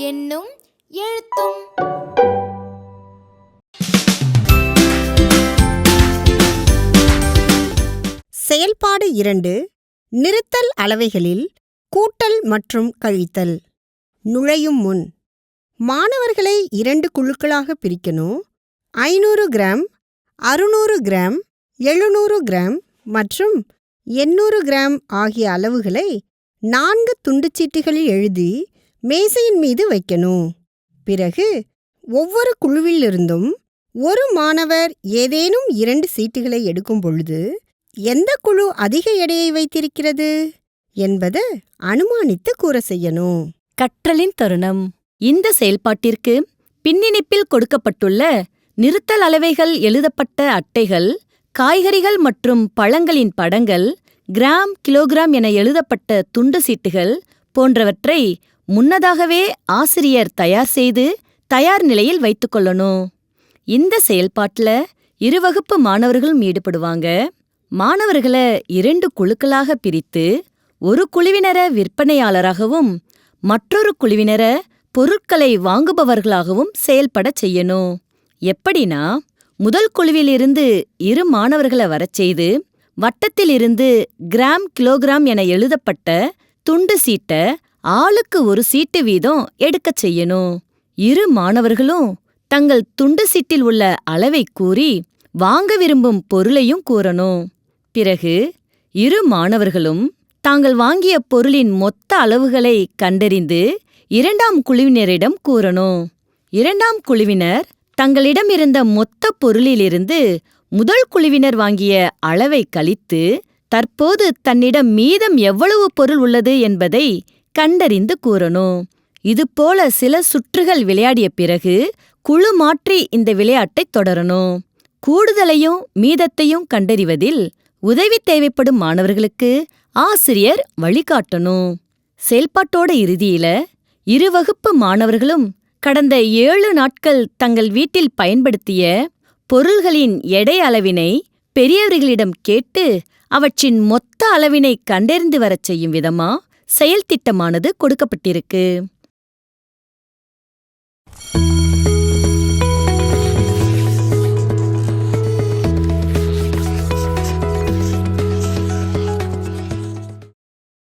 என்னும் எழுத்தும். செயல்பாடு இரண்டு நிறுத்தல் அளவைகளில் கூட்டல் மற்றும் கழித்தல். நுழையும் முன் மாணவர்களை இரண்டு குழுக்களாக பிரிக்கணும். ஐநூறு கிராம் அறுநூறு கிராம் எழுநூறு கிராம் மற்றும் எண்ணூறு கிராம் ஆகிய அளவுகளை நான்கு துண்டுச்சீட்டுகளில் எழுதி மேசையின் மீது வைக்கணும். பிறகு ஒவ்வொரு குழுவிலிருந்தும் ஒரு மாணவர் ஏதேனும் இரண்டு சீட்டுகளை எடுக்கும் பொழுது எந்த குழு அதிக எடையை வைத்திருக்கிறது என்பது அனுமானித்து கூற செய்யணும். கற்றலின் தருணம். இந்த செயல்பாட்டிற்கு பின்னிணைப்பில் கொடுக்கப்பட்டுள்ள நிறுத்தல் அளவைகள் எழுதப்பட்ட அட்டைகள் காய்கறிகள் மற்றும் பழங்களின் படங்கள் கிராம் கிலோகிராம் என எழுதப்பட்ட துண்டு சீட்டுகள் போன்றவற்றை முன்னதாகவே ஆசிரியர் தயார் செய்து தயார் நிலையில் வைத்துக்கொள்ளணும் இந்த செயல்பாட்டுல இருவகுப்பு மாணவர்களும் ஈடுபடுவாங்க. மாணவர்களை இரண்டு குழுக்களாக பிரித்து ஒரு குழுவினரை விற்பனையாளராகவும் மற்றொரு குழுவினர பொருட்களை வாங்குபவர்களாகவும் செயல்படச் செய்யணும். எப்படினா முதல் குழுவிலிருந்து இரு மாணவர்களை வரச் செய்து வட்டத்திலிருந்து கிராம் கிலோகிராம் என எழுதப்பட்ட துண்டு சீட்டை ஆளுக்கு ஒரு சீட்டு வீதம் எடுக்கச் செய்யணும். இரு மாணவர்களும் தங்கள் துண்டு சீட்டில் உள்ள அளவை கூறி வாங்க விரும்பும் பொருளையும் கூறணும். பிறகு இரு மாணவர்களும் தாங்கள் வாங்கிய பொருளின் மொத்த அளவுகளை கண்டறிந்து இரண்டாம் குழுவினரிடம் கூறணும். இரண்டாம் குழுவினர் தங்களிடம் இருந்த மொத்த பொருளிலிருந்து முதல் குழுவினர் வாங்கிய அளவை கழித்து தற்போது தன்னிடம் மீதம் எவ்வளவு பொருள் உள்ளது என்பதை கண்டறிந்து கூறணும். இதுபோல சில சுற்றுகள் விளையாடிய பிறகு குழு மாற்றி இந்த விளையாட்டைத் தொடரணும். கூடுதலையும் மீதத்தையும் கண்டறிவதில் உதவி தேவைப்படும் மாணவர்களுக்கு ஆசிரியர் வழிகாட்டணும். செயல்பாட்டோட இறுதியில இரு வகுப்பு மாணவர்களும் கடந்த ஏழு நாட்கள் தங்கள் வீட்டில் பயன்படுத்திய பொருள்களின் எடை அளவினை பெரியவர்களிடம் கேட்டு அவற்றின் மொத்த அளவினை கண்டறிந்து வரச் செய்யும் விதமா செயல்திட்டமானது கொடுக்கப்பட்டிருக்கு.